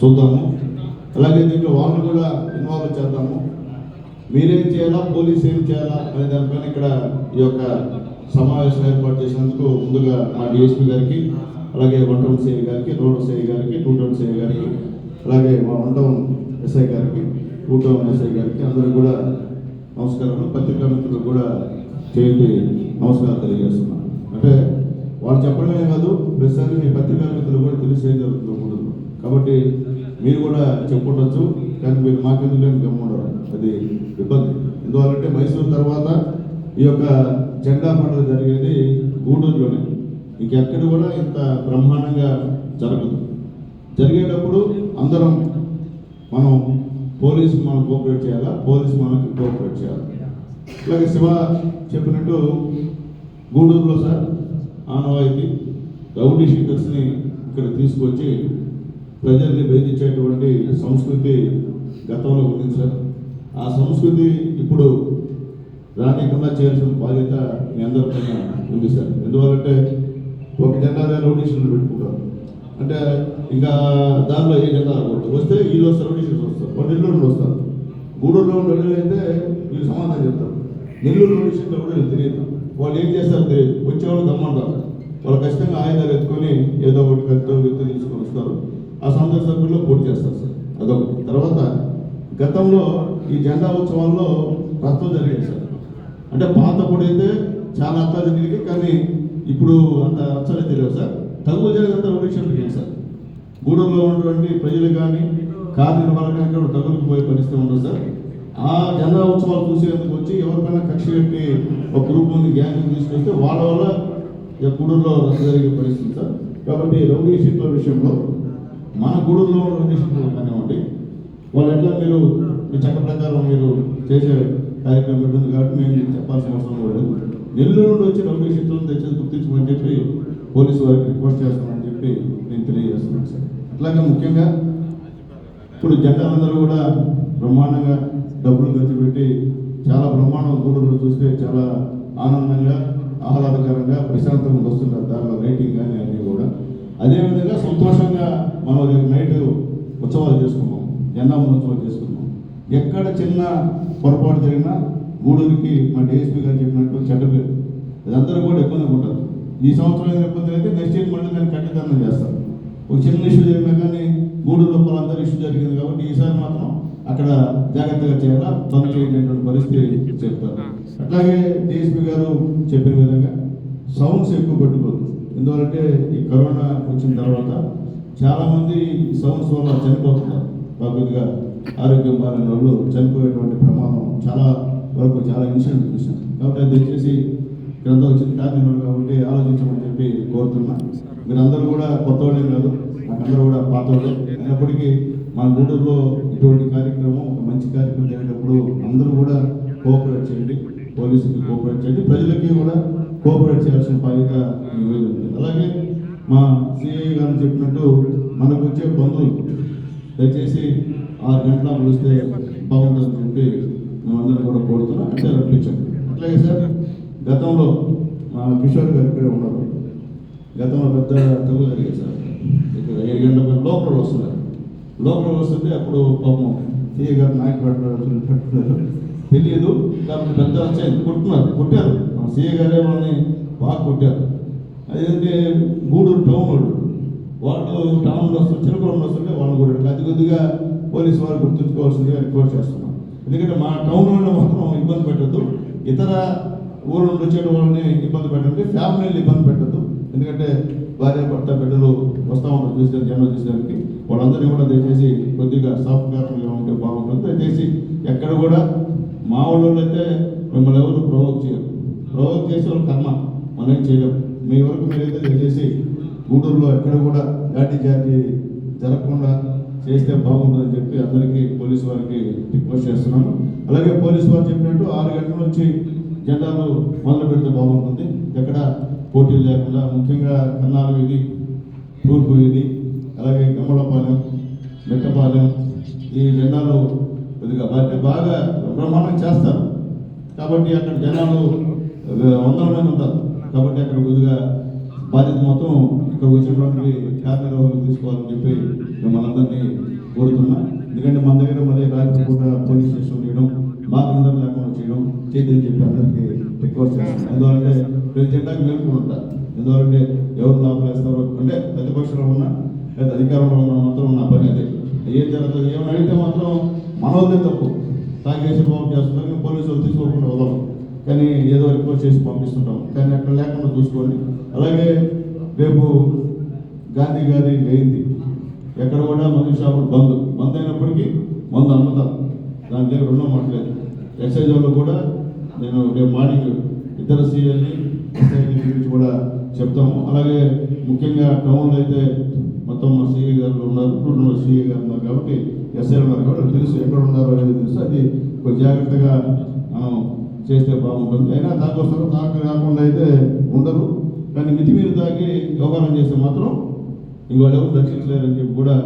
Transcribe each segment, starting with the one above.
చూద్దాము. అలాగే దీంట్లో వాళ్ళు కూడా ఇన్వాల్వ్ చేద్దాము. మీరేం చేయాలా పోలీస్ ఏం చేయాలా అనే దానిపైన ఇక్కడ ఈ యొక్క సమావేశం ఏర్పాటు చేసినందుకు ముందుగా మా డిఎస్పీ గారికి అలాగే వన్ టౌన్ సిఐ గారికి రోడ్ సిఐ గారికి టూ టౌన్ సిఐ గారికి అలాగే మా వన్ టౌన్ ఎస్ఐ గారికి టూ టౌన్ ఎస్ఐ గారికి అందరూ కూడా నమస్కారాలు. పత్రికా మిత్రులు కూడా చేయండి నమస్కారం తెలియజేస్తున్నాను. అంటే వాళ్ళు చెప్పడమే కాదు ప్రతిసారి మీ పత్రికా మిత్రులు కూడా తెలిసేది జరుగుతుంది. కాబట్టి మీరు కూడా చెప్పుండొచ్చు కానీ మీరు మాకెందులో గమ్ముండరు అది ఇబ్బంది. ఎందువల్లంటే మైసూరు తర్వాత ఈ యొక్క జెండా పండుగ జరిగేది గూడూరులోనే. ఇంకెక్కడ కూడా ఇంత బ్రహ్మాండంగా జరగదు. జరిగేటప్పుడు అందరం మనం పోలీసు మనం కోఆపరేట్ చేయాలా? పోలీసు మనకి కోఆపరేట్ చేయాలి? అలాగే శివ చెప్పినట్టు గూడూరులో సార్ ఆనవాయితీ రౌడీ షీటర్స్ని ఇక్కడ తీసుకొచ్చి ప్రజల్ని భేదించేటువంటి సంస్కృతి గతంలో ఉంది సార్ ఆ సంస్కృతి ఇప్పుడు రానికుండా చేయాల్సిన బాధ్యత మీ అందరిపైన ఉంది సార్. ఎందువల్లంటే ఒక జెండా రౌడీషన్లు పెట్టుకుంటారు. అంటే ఇంకా దానిలో ఏ జెండా రాకూడదు. వస్తే వీళ్ళు వస్తారు రౌడీషన్స్ వస్తారు వాళ్ళు నెల్లూరు వస్తారు. గూడూరులో ఉన్న అయితే వీళ్ళు సమాధానం చెప్తారు. నెల్లూరు రౌడీషన్స్ కూడా తెలియదు వాళ్ళు ఏం చేస్తారో తెలియదు. వచ్చేవాళ్ళు దమ్మంటారు వాళ్ళు ఖచ్చితంగా ఆయుధాలు ఎత్తుకొని ఏదో ఒకటి కత్తితో తీసుకొని వస్తారు. ఆ సందర్భంలో పోటీ చేస్తారు సార్. అదొకటి తర్వాత గతంలో ఈ జెండా ఉత్సవాల్లో రథం జరిగేది సార్. అంటే పాతప్పుడైతే చాలా అర్థాలు జరిగేది కానీ ఇప్పుడు అంత అర్థాలు తెలియదు సార్. తక్కువ జరిగినంత విషయం లేదు సార్. గూడూరులో ఉన్నటువంటి ప్రజలు కానీ కారు నిర్వహణ కానీ కూడా తగులుకు పోయే పరిస్థితి ఉండదు సార్. ఆ జెండా ఉత్సవాలు చూసేందుకు వచ్చి ఎవరికైనా కక్ష పెట్టి ఒక గ్రూప్ ఉంది గ్యాంగ్ తీసుకొస్తే వాళ్ళ వల్ల ఇక గూడూరులో రద్దు జరిగే పరిస్థితి సార్. కాబట్టి రౌడీ షీట్ల విషయంలో మన గూడూరులో ఉన్న కానివ్వండి వాళ్ళు ఎట్లా మీరు మీ చట్ట ప్రకారం మీరు చేసే కార్యక్రమం ఉంటుంది కాబట్టి మేము చెప్పాల్సిన అవసరం లేదు. నెల్లూరు నుండి వచ్చి రౌడీ శక్తులను తెచ్చేది గుర్తించమని చెప్పి పోలీసు వారికి రిక్వెస్ట్ చేస్తామని చెప్పి నేను తెలియజేస్తున్నాను సార్. అట్లాగే ముఖ్యంగా ఇప్పుడు జనాలందరూ కూడా బ్రహ్మాండంగా డబ్బులు ఖర్చు పెట్టి చాలా బ్రహ్మాండం గూడూరులో చూస్తే చాలా ఆనందంగా ఆహ్లాదకరంగా ప్రశాంతంగా వస్తున్నారు. దానిలో లైటింగ్ కానీ అన్నీ అదేవిధంగా సంతోషంగా మనం రేపు నైట్ ఉత్సవాలు చేసుకున్నాం జెండా ఉత్సవాలు చేసుకున్నాం ఎక్కడ చిన్న పొరపాటు జరిగినా గూడూరుకి మా డిఎస్పీ గారు చెప్పినట్టు చెడ్డ పేరు. ఇదందరూ కూడా ఇబ్బంది ఉంటారు ఈ సంవత్సరం ఏదైనా ఇబ్బంది అయితే నెక్స్ట్ ఇయర్ మళ్ళీ దాన్ని కఠినంగా చేస్తారు. ఒక చిన్న ఇష్యూ జరిగినా కానీ గూడూరు లోపల అందరూ ఇష్యూ జరిగింది కాబట్టి ఈసారి మాత్రం అక్కడ జాగ్రత్తగా చేయాలా? పనులు చేయనటువంటి పరిస్థితి చెప్తారు. అట్లాగే డిఎస్పీ గారు చెప్పిన విధంగా సౌండ్స్ ఎక్కువ పెట్టుకోవద్దు. ఎందువలంటే ఈ కరోనా వచ్చిన తర్వాత చాలామంది సౌండ్స్ వల్ల చనిపోతున్నారు. బాగుగా ఆరోగ్యం బాగాలేని వాళ్ళు చనిపోయేటువంటి ప్రమాదం చాలా వరకు చాలా ఇన్సిడెంట్ చూసాం కాబట్టి అది దయచేసి ఇక్కడంతా వచ్చిన కార్మికులు కాబట్టి ఆలోచించమని చెప్పి కోరుతున్నా. మీరందరూ కూడా కొత్త వాళ్ళే కాదు నాకందరూ కూడా పాత వాళ్ళే అయినప్పటికీ మా గూడూరులో ఇటువంటి కార్యక్రమం ఒక మంచి కార్యక్రమం జరిగేటప్పుడు అందరూ కూడా కోఆపరేట్ చేయండి. పోలీసులకి కోఆపరేట్ చేయండి. ప్రజలకి కూడా కోఆపరేట్ చేయాల్సిన బాధ్యత ఉంది. అలాగే మా సిఐ గారు చెప్పినట్టు మనకు వచ్చే బంధువులు దయచేసి ఆరు గంటల పిలిస్తే బాగుంటుందని చెప్పి మేమందరం కూడా కోరుతున్నాం. అంటే రప్పించండి అట్లాగే సార్ గతంలో మా కిషోర్ గారు ఇక్కడే ఉన్నారు. గతంలో పెద్ద తగ్గు జరిగేది సార్. ఇక్కడ ఏడు గంటల లోపల వస్తున్నారు. లోపల వస్తుంటే అప్పుడు పాపం సీఏ గారు నాయకు పెట్టుకున్నారు. తెలియదు. కాబట్టి పెద్ద వచ్చాయి కొట్టున్నారు. కొట్టారు. మా సీఏ గారే వాళ్ళని బాగా కొట్టారు. అదేంటే? గూడూరు టౌన్ వాళ్ళు. వాళ్ళు టౌన్లో వస్తుంటే చిన్నపురం వస్తుంటే వాళ్ళని కూడా అది కొద్దిగా పోలీసు వారు గుర్తుంచుకోవాల్సిందిగా రిపోర్ట్ చేస్తున్నాం. ఎందుకంటే మా టౌన్ వాళ్ళు మాత్రం ఇబ్బంది పెట్టద్దు. ఇతర ఊరు నుండి వచ్చే వాళ్ళని ఇబ్బంది పెట్టండి. ఫ్యామిలీని ఇబ్బంది పెట్టద్దు. ఎందుకంటే భార్య భర్త బిడ్డలు వస్తూ ఉంటారు చూసేదానికి జన్మ చూసేదానికి వాళ్ళందరినీ కూడా దయచేసి కొద్దిగా సాఫ్ట్ ఉంటే బాగుంటుంది. దయచేసి ఎక్కడ కూడా మా వాళ్ళు అయితే మిమ్మల్ని ఎవరు ప్రొవోక్ చేయరు. ప్రొవోక్ చేసే వాళ్ళు కర్మ. మనం చేయడం మీ వరకు మీరైతే దయచేసి గూడూరులో ఎక్కడ కూడా ఘాటి జాతి జరగకుండా చేస్తే బాగుంటుందని చెప్పి అందరికీ పోలీసు వారికి రిక్వెస్ట్ చేస్తున్నాను. అలాగే పోలీసు వారు చెప్పినట్టు ఆరు గంటల నుంచి జెండాలు మొదలు పెడితే బాగుంటుంది. ఎక్కడ పోటీలు లేకుండా ముఖ్యంగా కన్నాలు వీధి తూర్పు వీధి అలాగే గమ్మలపాలెం మెట్టపాలెం ఈ జెండాలు కొద్దిగా బాగా బాగా బ్రహ్మాండం చేస్తారు. కాబట్టి అక్కడ జనాలు వందల మంది ఉంటారు. కాబట్టి అక్కడ కొద్దిగా బాధ్యత మొత్తం ఇక్కడ వచ్చినటువంటి కార్యనిర్వహణకు తీసుకోవాలని చెప్పి మిమ్మల్ని అందరినీ కోరుతున్నా. ఎందుకంటే మన దగ్గర మరి రాత్రి పూట పోలీస్ స్టేషన్ చేయడం మార్గదర్శనం లేకుండా చేయడం చేయదని చెప్పి అందరికీ రిక్వెస్ట్ చేస్తాను ఎందుకంటే ప్రతి జెండాకి మేలుకుని ఉంటారు. ఎందుకంటే ఎవరు లోపలేస్తారో అంటే ప్రతిపక్షంలో ఉన్నా లేదా అధికారంలో ఉన్న మాత్రం నా పని అదే. ఏం జరుగుతుంది ఏమైనా అడిగితే మాత్రం మనోదే తప్పు తాగేసి బాబు చేస్తున్నారు కానీ పోలీసులు తీసుకోకుండా వదలం కానీ ఏదో ఎక్కువ చేసి పంపిస్తుంటాం. కానీ అక్కడ లేకుండా చూసుకోండి. అలాగే రేపు గాంధీ గారి జయంతి. ఎక్కడ కూడా మందు షాపులు బంద్. బంద్ అయినప్పటికీ మందు అమ్ముతాం దాంట్లో రెండో అట్లేదు ఎక్సైజ్ వాళ్ళు కూడా నేను రేపు మార్నింగ్ ఇద్దరు సీఎల్ని ఎస్ఐని గురించి కూడా చెప్తాము. అలాగే ముఖ్యంగా టౌన్లో అయితే మొత్తం మా సీఏ గారు ఉన్నారు ఇప్పుడు సీఏ గారు ఉన్నారు కాబట్టి ఎస్ఐ ఉన్నారు కాబట్టి తెలుసు ఎక్కడ ఉన్నారో అనేది తెలుసు. అది కొంచెం జాగ్రత్తగా మనం చేస్తే బాగుంటుంది. అయినా తాగొస్తారు తాగ కాకుండా అయితే ఉండరు. కానీ మితిమీరు తాకి వ్యవహారం చేస్తే మాత్రం ఇవాళ ఎవరు రక్షించలేరని చెప్పి కూడా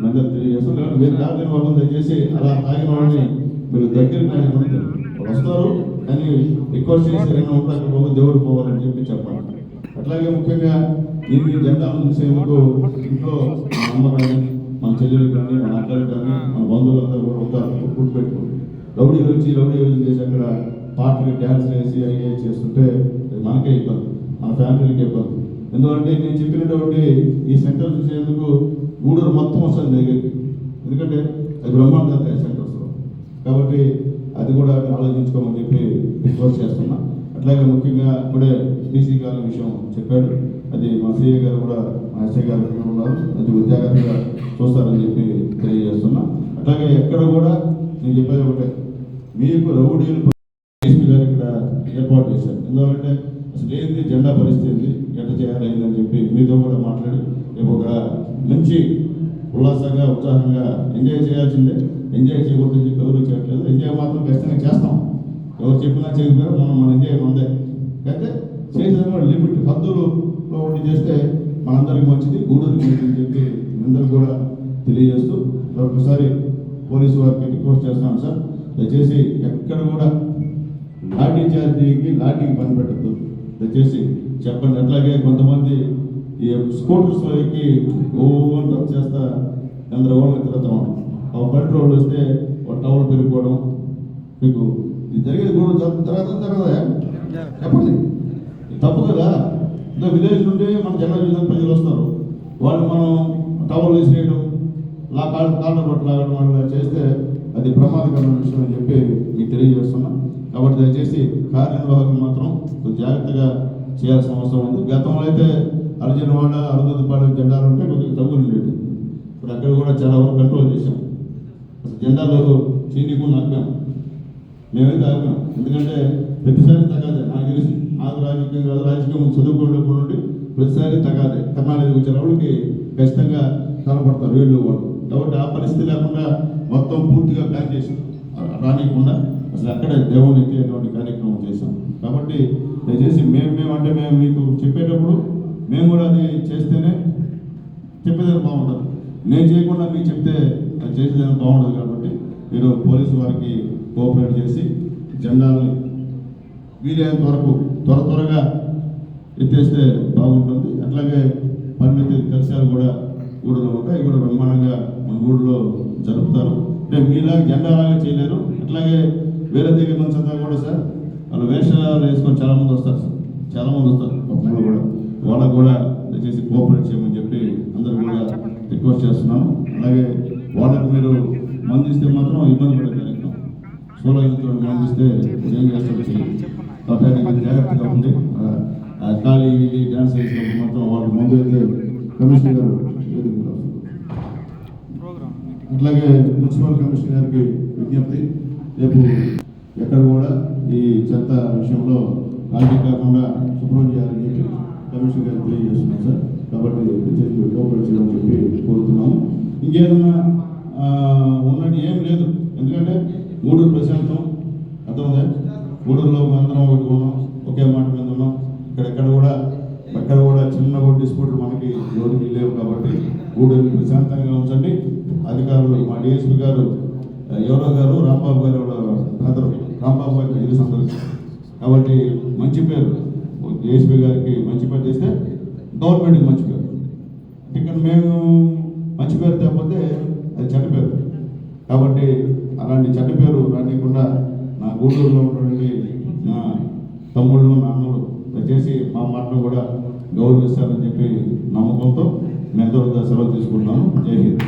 మీ తెలియజేస్తాం. కాబట్టి మీరు తాగిన వాళ్ళు దయచేసి అలా తాగిన వాళ్ళని మీరు దగ్గరికి వస్తారు. కానీ రిక్వెస్ట్ చేసి ఏమైనా ఉంటారు బాబు దేవుడు పోవాలని చెప్పి చెప్పండి అట్లాగే ముఖ్యంగా దీనికి జెండాను చూసేందుకు ఇంట్లో అమ్మ కానీ మన చెల్లెలు కానీ మన అక్కలు కానీ మన బంధువులందరూ కూడా ఉంటారు గుర్తు పెట్టుకోండి. రౌడీలు వచ్చి రౌడీ యోజన చేసి అక్కడ పాటలు డ్యాన్స్ వేసి అయ్యే చేస్తుంటే మనకే ఇబ్బంది మన ఫ్యామిలీకి ఇబ్బంది. ఎందుకంటే నేను చెప్పినటువంటి ఈ సెంటర్ చూసేందుకు గూడూరు మొత్తం వస్తుంది దగ్గరికి. ఎందుకంటే అది బ్రహ్మాండ సెంటర్స్ కాబట్టి అది కూడా ఆలోచించుకోమని చెప్పి రిక్వెస్ట్ చేస్తున్నా. అట్లాగే ముఖ్యంగా ఇప్పుడే బీసీ కాలం విషయం చెప్పాడు అది మా సీఏ గారు కూడా మా ఎస్ఐ గారు ఉన్నారు. అది ఉద్యోగంగా చూస్తారని చెప్పి తెలియజేస్తున్నా. అట్లాగే ఎక్కడ కూడా నేను చెప్పేది ఒకటే. మీకు రౌడీలు ఎస్పీ గారు ఇక్కడ ఏర్పాటు చేశారు. ఎందుకంటే అసలు ఏంది జెండా పరిస్థితి ఎట్లా చేయాలి చెప్పి మీతో కూడా మాట్లాడి రేపు ఒక మంచి ఉల్లాసంగా ఉత్సాహంగా ఎంజాయ్ చేయాల్సిందే. ఎంజాయ్ చేయకూడదని చెప్పి ఎవరు చేయట్లేదు ఎంజాయ్ మాత్రం ఖచ్చితంగా చేస్తాం. ఎవరు చెప్పినా చేయకపోయారు మనం మన ఎంజాయ్ ఉందే అయితే చేసేది లిమిట్ హద్దులో ఉండి చేస్తే మనందరికి మంచిది గూడూరికి మంచిది అని చెప్పి అందరూ కూడా తెలియజేస్తూ మరొకసారి పోలీసు వారికి రిక్వెస్ట్ చేస్తున్నాను సార్. దయచేసి ఎక్కడ కూడా లాఠీ చార్జీకి లాఠీకి పని పెట్టద్దు. దయచేసి చెప్పండి. అట్లాగే కొంతమంది ఈ స్కూటర్స్ ఎక్కి ఓవర్ అని చేస్తా అందరూ ఓన్ తిరుగుతూ ఉంటాం ఆ బండి రోడ్లు వస్తే ఒక టవర్ పెరిగిపోవడం మీకు ఇది జరిగేది కూడా తర్వాత తర్వాత. చెప్పండి. తప్పు కదా? ఇంకా విలేజ్ నుండి మన జన విధాన ప్రజలు వస్తారు. వాళ్ళు మనం టవర్లు వేసేయడం లా కాళ్ళ కాళ్ళ పట్ల లాగడం అలా చేస్తే అది ప్రమాదకరమైన విషయం అని చెప్పి మీకు తెలియజేస్తున్నాం. కాబట్టి దయచేసి కార్యనిర్వాహకులు మాత్రం కొంచెం జాగ్రత్తగా చేయాల్సిన అవసరం ఉంది. గతంలో అయితే అర్జునవాడ అరుదపాడ జెండాలు ఉంటే కొద్దిగా తగ్గులు లేదు ఇప్పుడు అక్కడ కూడా చాలా వరకు కంట్రోల్ చేశాం. అసలు జెండాలు చీనీకుండా ఆపాం మేమైతే ఆపాం ఎందుకంటే ప్రతిసారి తగ్గదే నాకు తెలిసి. నాకు రాజకీయం కాదు రాజకీయం చదువుకునేటప్పుడు నుండి ప్రతిసారి తగాదే కర్ణాటక వచ్చిన వాళ్ళకి ఖచ్చితంగా కనపడతారు వీళ్ళు వాళ్ళు. కాబట్టి ఆ పరిస్థితి లేకుండా మొత్తం పూర్తిగా ప్లాన్ చేసాం రానియకుండా అసలు అక్కడే దేవుని ఎత్తేటువంటి కార్యక్రమం చేశాం. కాబట్టి దయచేసి మేము మేము అంటే మేము మీకు చెప్పేటప్పుడు మేము కూడా అది చేస్తేనే చెప్పేదాన్ని బాగుంటుంది. నేను చేయకుండా మీకు చెప్తే అది చేసేదాన్ని బాగుంటుంది కాబట్టి మీరు పోలీసు వారికి కోఆపరేట్ చేసి జెండాలని వీలైనంత వరకు త్వర త్వరగా ఎత్తేస్తే బాగుంటుంది. అట్లాగే పరిమితి దర్శనాలు కూడా గూడులో ఉంటాయి. కూడా బ్రహ్మాండంగా మన గూడులో జరుపుతారు. అంటే మీలా జెండాలాగా చేయలేరు. అట్లాగే వేరే దగ్గర నుంచి అంతా కూడా సార్ వాళ్ళు వేషాలు వేసుకొని చాలామంది వస్తారు సార్. చాలామంది వస్తారు. పక్కన కూడా. వాళ్ళకు కూడా దయచేసి కోఆపరేట్ చేయమని చెప్పి అందరూ కూడా రిక్వెస్ట్ చేస్తున్నాను అలాగే వాళ్ళకు మీరు మందిస్తే మాత్రం ఇబ్బంది పడే కార్యక్రమం. సోలో యూత్ మందిస్తే ఏం చేస్తారు తెలియదు కాబట్టి జాగ్రత్తగా ఉంది ఆ- ఇది డ్యాన్స్ వేసినప్పుడు మాత్రం వాళ్ళు ముందు అయితే కమిషనర్ గారు అట్లాగే మున్సిపల్ కమిషనర్ గారికి విజ్ఞప్తి రేపు ఎక్కడ కూడా ఈ చెత్త విషయంలో రాజీ కాకుండా శుభ్రం చేయాలని చెప్పి కమిషనర్ గారికి తెలియజేస్తున్నాం సార్. కాబట్టి దయచేసి కోఆపరేట్ చేయమని చెప్పి కోరుతున్నాము ఇంకేదన్నా ఆ, ఉన్నట్టు ఏం లేదు. ఎందుకంటే గూడూరు ప్రశాంతం. అర్థమైందా గూడూరులో అందరం ఒకటి ఉన్నాం ఒకే మాట మీద ఉన్నాం. ఇక్కడెక్కడ కూడా ఎక్కడ కూడా చిన్న కూడా డిస్ప్యూట్లు మనకి ఎవరికి లేవు కాబట్టి గూడూరు ప్రశాంతంగా ఉంచండి. అధికారులు మా డిఎస్పీ గారు ఎవరో గారు రాంబాబు గారు బ్రదరు రాంబాబు గారికి తెలుసు అందరికీ. కాబట్టి మంచి పేరు. డిఎస్పీ గారికి మంచి పేరు చేస్తే గవర్నమెంట్కి మంచి పేరు. ఇక్కడ మేము మంచి పేరు తేకపోతే అది చెడ్డ పేరు. కాబట్టి అలాంటి చెడ్డ పేరు రానికుండా నా గూడూరులో ఉన్నటువంటి తమ్ముళ్ళు నాన్నలు దయచేసి మా మాటను కూడా గౌరవిస్తారని చెప్పి నమ్మకంతో నేను సెలవు తీసుకుంటున్నాను. జై హింద్.